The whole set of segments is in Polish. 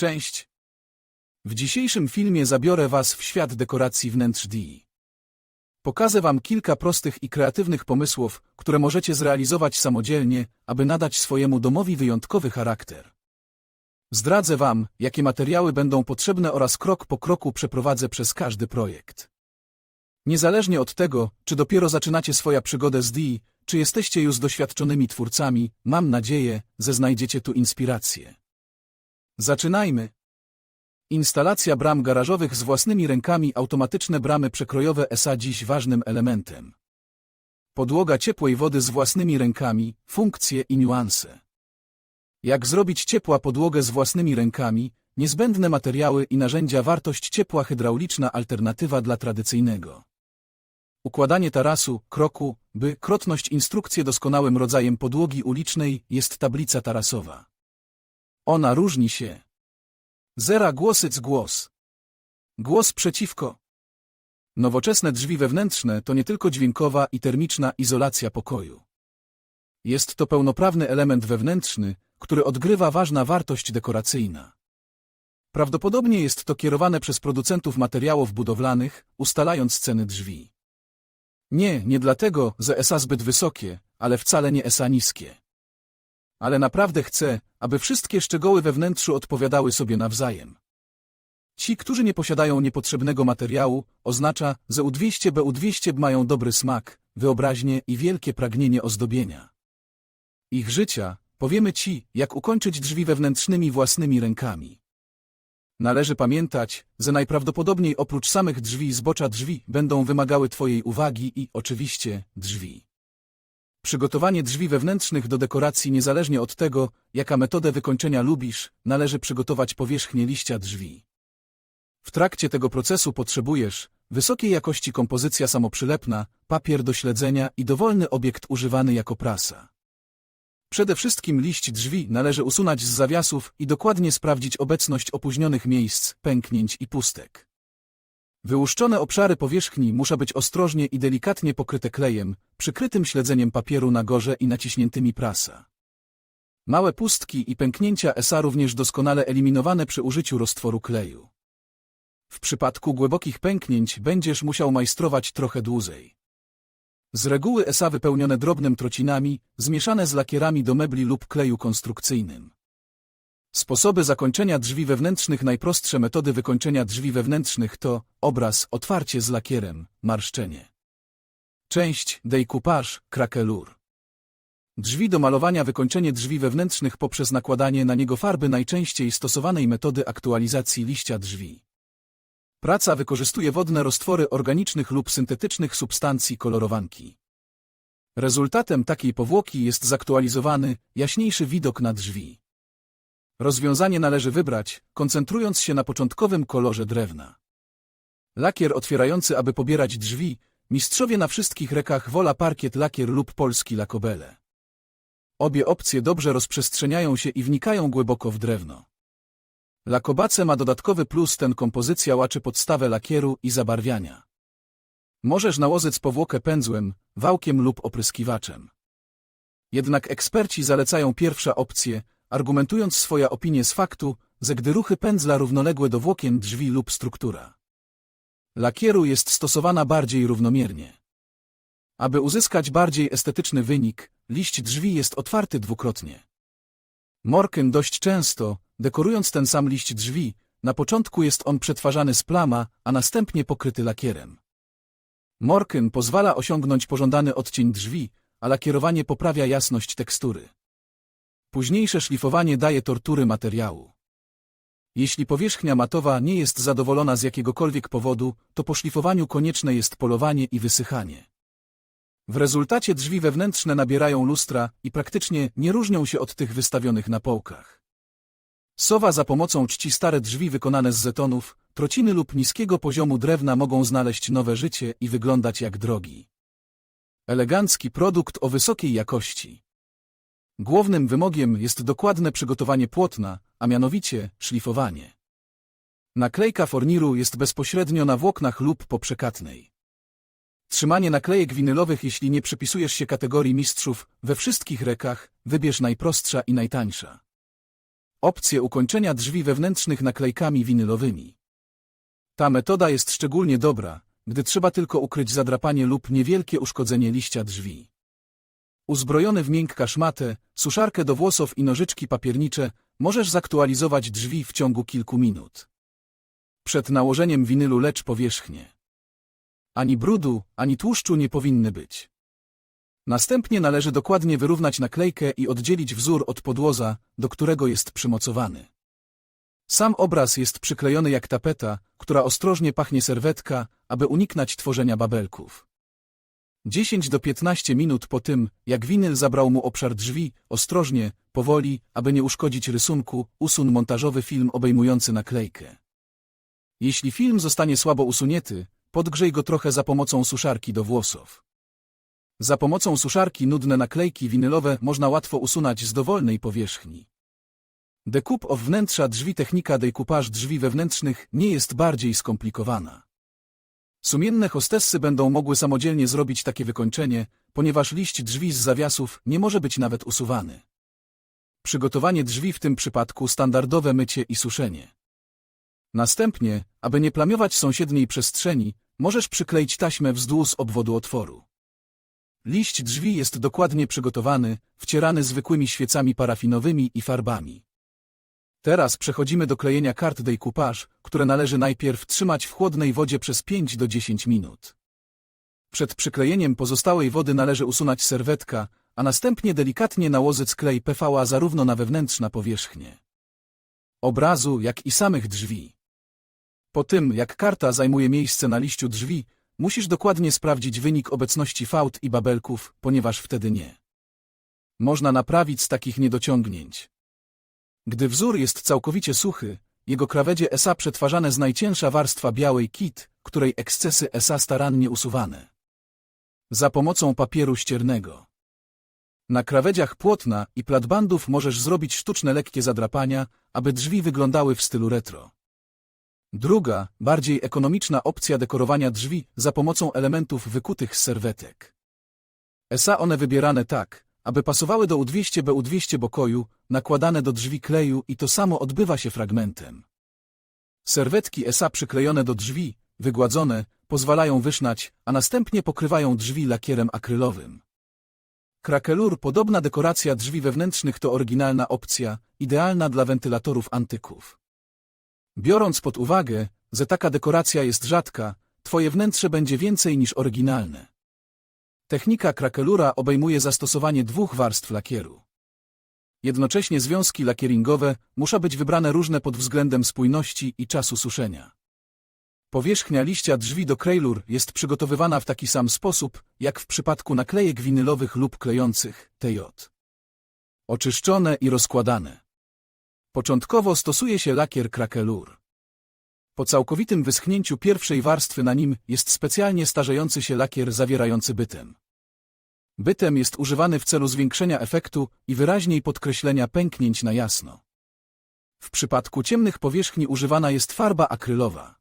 Cześć. W dzisiejszym filmie zabiorę Was w świat dekoracji wnętrz DI. Pokażę Wam kilka prostych i kreatywnych pomysłów, które możecie zrealizować samodzielnie, aby nadać swojemu domowi wyjątkowy charakter. Zdradzę Wam, jakie materiały będą potrzebne oraz krok po kroku przeprowadzę przez każdy projekt. Niezależnie od tego, czy dopiero zaczynacie swoją przygodę z DI, czy jesteście już doświadczonymi twórcami, mam nadzieję, że znajdziecie tu inspirację. Zaczynajmy. Instalacja bram garażowych z własnymi rękami automatyczne bramy przekrojowe SA dziś ważnym elementem. Podłoga ciepłej wody z własnymi rękami, funkcje i niuanse. Jak zrobić ciepła podłogę z własnymi rękami, niezbędne materiały i narzędzia wartość ciepła hydrauliczna alternatywa dla tradycyjnego. Układanie tarasu, kroku, by krotność instrukcję doskonałym rodzajem podłogi ulicznej jest tablica tarasowa. Ona różni się. Zera głosyc głos. Głos przeciwko. Nowoczesne drzwi wewnętrzne to nie tylko dźwiękowa i termiczna izolacja pokoju. Jest to pełnoprawny element wewnętrzny, który odgrywa ważna wartość dekoracyjna. Prawdopodobnie jest to kierowane przez producentów materiałów budowlanych, ustalając ceny drzwi. Nie, nie dlatego, że ESA zbyt wysokie, ale wcale nie ESA niskie. Ale naprawdę chcę, aby wszystkie szczegóły we wnętrzu odpowiadały sobie nawzajem. Ci, którzy nie posiadają niepotrzebnego materiału, oznacza, że U200 BU200 mają dobry smak, wyobraźnię i wielkie pragnienie ozdobienia. Ich życia, powiemy Ci, jak ukończyć drzwi wewnętrznymi własnymi rękami. Należy pamiętać, że najprawdopodobniej oprócz samych drzwi zbocza drzwi będą wymagały Twojej uwagi i, oczywiście, drzwi. Przygotowanie drzwi wewnętrznych do dekoracji niezależnie od tego, jaka metodę wykończenia lubisz, należy przygotować powierzchnię liścia drzwi. W trakcie tego procesu potrzebujesz wysokiej jakości kompozycja samoprzylepna, papier do śledzenia i dowolny obiekt używany jako prasa. Przede wszystkim liść drzwi należy usunąć z zawiasów i dokładnie sprawdzić obecność opóźnionych miejsc, pęknięć i pustek. Wyłuszczone obszary powierzchni muszą być ostrożnie i delikatnie pokryte klejem, przykrytym śledzeniem papieru na gorze i naciśniętymi prasa. Małe pustki i pęknięcia ESA również doskonale eliminowane przy użyciu roztworu kleju. W przypadku głębokich pęknięć będziesz musiał majstrować trochę dłużej. Z reguły ESA wypełnione drobnym trocinami, zmieszane z lakierami do mebli lub kleju konstrukcyjnym. Sposoby zakończenia drzwi wewnętrznych Najprostsze metody wykończenia drzwi wewnętrznych to obraz, otwarcie z lakierem, marszczenie. Część, decoupage, krakelur. Drzwi do malowania Wykończenie drzwi wewnętrznych poprzez nakładanie na niego farby najczęściej stosowanej metody aktualizacji liścia drzwi. Praca wykorzystuje wodne roztwory organicznych lub syntetycznych substancji kolorowanki. Rezultatem takiej powłoki jest zaktualizowany, jaśniejszy widok na drzwi. Rozwiązanie należy wybrać, koncentrując się na początkowym kolorze drewna. Lakier otwierający, aby pobierać drzwi, mistrzowie na wszystkich rekach wola parkiet lakier lub polski lakobele. Obie opcje dobrze rozprzestrzeniają się i wnikają głęboko w drewno. Lakobace ma dodatkowy plus ten kompozycja łaczy podstawę lakieru i zabarwiania. Możesz nałożyć powłokę pędzłem, wałkiem lub opryskiwaczem. Jednak eksperci zalecają pierwsza opcję, argumentując swoje opinie z faktu, że gdy ruchy pędzla równoległe do włokien drzwi lub struktura lakieru jest stosowana bardziej równomiernie. Aby uzyskać bardziej estetyczny wynik, liść drzwi jest otwarty dwukrotnie. Morken dość często, dekorując ten sam liść drzwi, na początku jest on przetwarzany z plama, a następnie pokryty lakierem. Morken pozwala osiągnąć pożądany odcień drzwi, a lakierowanie poprawia jasność tekstury. Późniejsze szlifowanie daje tortury materiału. Jeśli powierzchnia matowa nie jest zadowolona z jakiegokolwiek powodu, to po szlifowaniu konieczne jest polowanie i wysychanie. W rezultacie drzwi wewnętrzne nabierają lustra i praktycznie nie różnią się od tych wystawionych na połkach. Sowa za pomocą czci stare drzwi wykonane z zetonów, trociny lub niskiego poziomu drewna mogą znaleźć nowe życie i wyglądać jak drogi. Elegancki produkt o wysokiej jakości. Głównym wymogiem jest dokładne przygotowanie płótna, a mianowicie szlifowanie. Naklejka forniru jest bezpośrednio na włóknach lub po przekatnej. Trzymanie naklejek winylowych jeśli nie przypisujesz się kategorii mistrzów, we wszystkich rekach, wybierz najprostsza i najtańsza. opcję ukończenia drzwi wewnętrznych naklejkami winylowymi. Ta metoda jest szczególnie dobra, gdy trzeba tylko ukryć zadrapanie lub niewielkie uszkodzenie liścia drzwi. Uzbrojony w miękka szmatę, suszarkę do włosów i nożyczki papiernicze, możesz zaktualizować drzwi w ciągu kilku minut. Przed nałożeniem winylu lecz powierzchnię. Ani brudu, ani tłuszczu nie powinny być. Następnie należy dokładnie wyrównać naklejkę i oddzielić wzór od podłoza, do którego jest przymocowany. Sam obraz jest przyklejony jak tapeta, która ostrożnie pachnie serwetka, aby uniknąć tworzenia babelków. 10 do 15 minut po tym, jak winyl zabrał mu obszar drzwi, ostrożnie, powoli, aby nie uszkodzić rysunku, usun montażowy film obejmujący naklejkę. Jeśli film zostanie słabo usunięty, podgrzej go trochę za pomocą suszarki do włosów. Za pomocą suszarki nudne naklejki winylowe można łatwo usunąć z dowolnej powierzchni. Dekup of wnętrza drzwi technika decoupage drzwi wewnętrznych nie jest bardziej skomplikowana. Sumienne hostessy będą mogły samodzielnie zrobić takie wykończenie, ponieważ liść drzwi z zawiasów nie może być nawet usuwany. Przygotowanie drzwi w tym przypadku standardowe mycie i suszenie. Następnie, aby nie plamiować sąsiedniej przestrzeni, możesz przykleić taśmę wzdłuż obwodu otworu. Liść drzwi jest dokładnie przygotowany, wcierany zwykłymi świecami parafinowymi i farbami. Teraz przechodzimy do klejenia kart decoupage, które należy najpierw trzymać w chłodnej wodzie przez 5 do 10 minut. Przed przyklejeniem pozostałej wody należy usunąć serwetka, a następnie delikatnie nałożyć klej PVA zarówno na wewnętrzna powierzchnię obrazu, jak i samych drzwi. Po tym, jak karta zajmuje miejsce na liściu drzwi, musisz dokładnie sprawdzić wynik obecności fałd i babelków, ponieważ wtedy nie. Można naprawić z takich niedociągnięć. Gdy wzór jest całkowicie suchy, jego krawędzie SA przetwarzane z najcięższa warstwa białej kit, której ekscesy SA starannie usuwane. Za pomocą papieru ściernego. Na krawędziach płotna i platbandów możesz zrobić sztuczne lekkie zadrapania, aby drzwi wyglądały w stylu retro. Druga, bardziej ekonomiczna opcja dekorowania drzwi za pomocą elementów wykutych z serwetek. SA one wybierane tak, aby pasowały do U200 B200 bokoju, nakładane do drzwi kleju i to samo odbywa się fragmentem. Serwetki SA przyklejone do drzwi, wygładzone, pozwalają wysznać, a następnie pokrywają drzwi lakierem akrylowym. Krakelur podobna dekoracja drzwi wewnętrznych to oryginalna opcja, idealna dla wentylatorów antyków. Biorąc pod uwagę, że taka dekoracja jest rzadka, twoje wnętrze będzie więcej niż oryginalne. Technika krakelura obejmuje zastosowanie dwóch warstw lakieru. Jednocześnie związki lakieringowe muszą być wybrane różne pod względem spójności i czasu suszenia. Powierzchnia liścia drzwi do krejlur jest przygotowywana w taki sam sposób, jak w przypadku naklejek winylowych lub klejących, TJ. Oczyszczone i rozkładane. Początkowo stosuje się lakier krakelur. Po całkowitym wyschnięciu pierwszej warstwy na nim jest specjalnie starzejący się lakier zawierający bytem. Bytem jest używany w celu zwiększenia efektu i wyraźniej podkreślenia pęknięć na jasno. W przypadku ciemnych powierzchni używana jest farba akrylowa.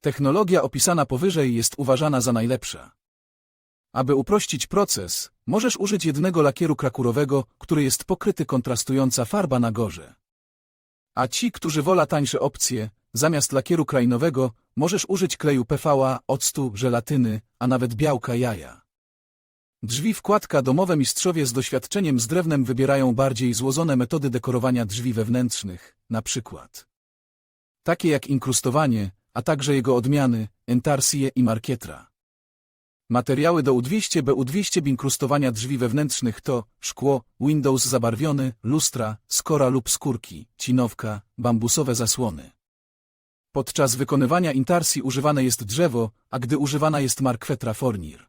Technologia opisana powyżej jest uważana za najlepsza. Aby uprościć proces, możesz użyć jednego lakieru krakurowego, który jest pokryty kontrastująca farba na gorze. A ci, którzy wola tańsze opcje, zamiast lakieru krainowego, możesz użyć kleju PVA, octu, żelatyny, a nawet białka jaja. Drzwi wkładka domowe mistrzowie z doświadczeniem z drewnem wybierają bardziej złożone metody dekorowania drzwi wewnętrznych, na przykład takie jak inkrustowanie, a także jego odmiany, entarsie i markietra. Materiały do U200 BU200 binkrustowania drzwi wewnętrznych to szkło, Windows zabarwiony, lustra, skora lub skórki, cinowka, bambusowe zasłony. Podczas wykonywania intarsji używane jest drzewo, a gdy używana jest markwetra fornir.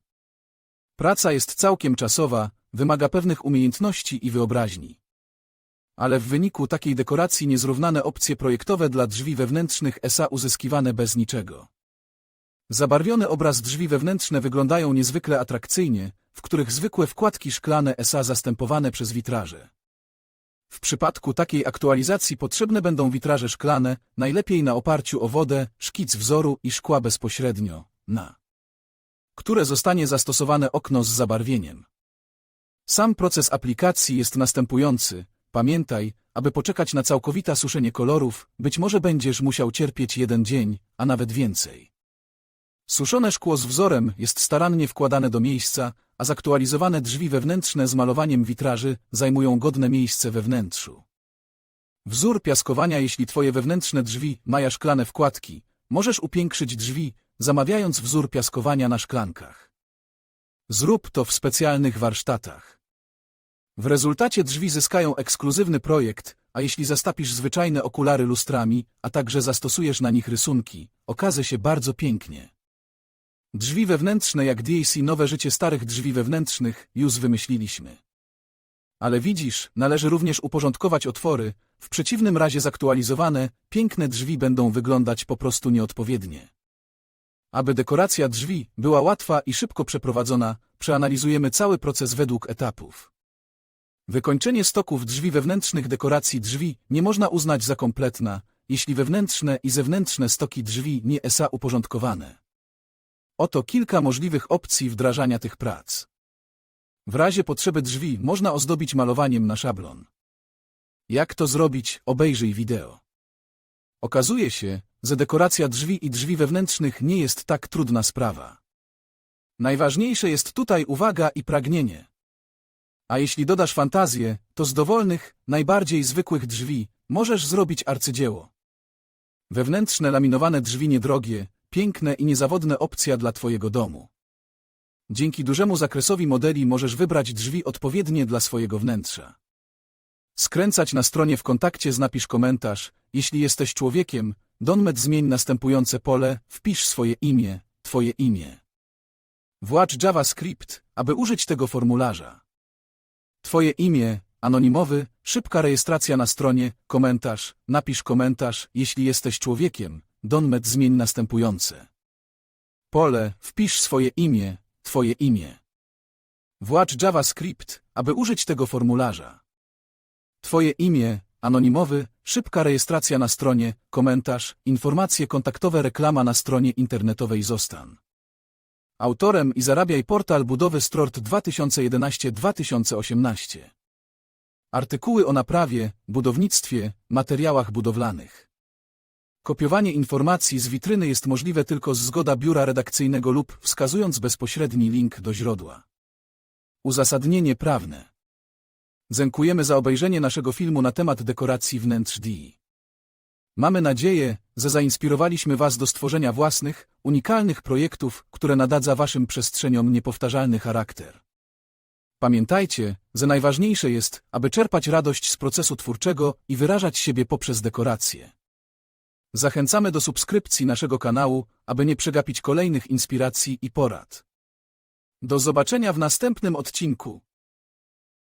Praca jest całkiem czasowa, wymaga pewnych umiejętności i wyobraźni. Ale w wyniku takiej dekoracji niezrównane opcje projektowe dla drzwi wewnętrznych SA uzyskiwane bez niczego. Zabarwiony obraz drzwi wewnętrzne wyglądają niezwykle atrakcyjnie, w których zwykłe wkładki szklane SA zastępowane przez witraże. W przypadku takiej aktualizacji potrzebne będą witraże szklane, najlepiej na oparciu o wodę, szkic wzoru i szkła bezpośrednio, na które zostanie zastosowane okno z zabarwieniem. Sam proces aplikacji jest następujący. pamiętaj, aby poczekać na całkowite suszenie kolorów, być może będziesz musiał cierpieć jeden dzień, a nawet więcej. Suszone szkło z wzorem jest starannie wkładane do miejsca, a zaktualizowane drzwi wewnętrzne z malowaniem witraży zajmują godne miejsce we wnętrzu. Wzór piaskowania Jeśli twoje wewnętrzne drzwi mają szklane wkładki, możesz upiększyć drzwi, zamawiając wzór piaskowania na szklankach. Zrób to w specjalnych warsztatach. W rezultacie drzwi zyskają ekskluzywny projekt, a jeśli zastapisz zwyczajne okulary lustrami, a także zastosujesz na nich rysunki, okaże się bardzo pięknie. Drzwi wewnętrzne jak DAC nowe życie starych drzwi wewnętrznych już wymyśliliśmy. Ale widzisz, należy również uporządkować otwory, w przeciwnym razie zaktualizowane, piękne drzwi będą wyglądać po prostu nieodpowiednie. Aby dekoracja drzwi była łatwa i szybko przeprowadzona, przeanalizujemy cały proces według etapów. Wykończenie stoków drzwi wewnętrznych dekoracji drzwi nie można uznać za kompletna, jeśli wewnętrzne i zewnętrzne stoki drzwi nie są uporządkowane. Oto kilka możliwych opcji wdrażania tych prac. W razie potrzeby drzwi można ozdobić malowaniem na szablon. Jak to zrobić, obejrzyj wideo. Okazuje się, że dekoracja drzwi i drzwi wewnętrznych nie jest tak trudna sprawa. Najważniejsze jest tutaj uwaga i pragnienie. A jeśli dodasz fantazję, to z dowolnych, najbardziej zwykłych drzwi możesz zrobić arcydzieło. Wewnętrzne laminowane drzwi niedrogie, piękne i niezawodne opcja dla Twojego domu. Dzięki dużemu zakresowi modeli możesz wybrać drzwi odpowiednie dla swojego wnętrza. Skręcać na stronie w kontakcie z napisz komentarz, jeśli jesteś człowiekiem, Donmet zmień następujące pole, wpisz swoje imię, Twoje imię. Włącz JavaScript, aby użyć tego formularza. Twoje imię, anonimowy, szybka rejestracja na stronie, komentarz, napisz komentarz, jeśli jesteś człowiekiem, Donmet zmień następujące. Pole, wpisz swoje imię, Twoje imię. Włącz JavaScript, aby użyć tego formularza. Twoje imię, anonimowy, szybka rejestracja na stronie, komentarz, informacje kontaktowe reklama na stronie internetowej Zostan. Autorem i zarabiaj portal budowy Strort 2011-2018. Artykuły o naprawie, budownictwie, materiałach budowlanych. Kopiowanie informacji z witryny jest możliwe tylko z zgoda biura redakcyjnego lub wskazując bezpośredni link do źródła. Uzasadnienie prawne. Dziękujemy za obejrzenie naszego filmu na temat dekoracji wnętrz DI. Mamy nadzieję, że zainspirowaliśmy Was do stworzenia własnych, unikalnych projektów, które nadadza Waszym przestrzeniom niepowtarzalny charakter. Pamiętajcie, że najważniejsze jest, aby czerpać radość z procesu twórczego i wyrażać siebie poprzez dekoracje. Zachęcamy do subskrypcji naszego kanału, aby nie przegapić kolejnych inspiracji i porad. Do zobaczenia w następnym odcinku.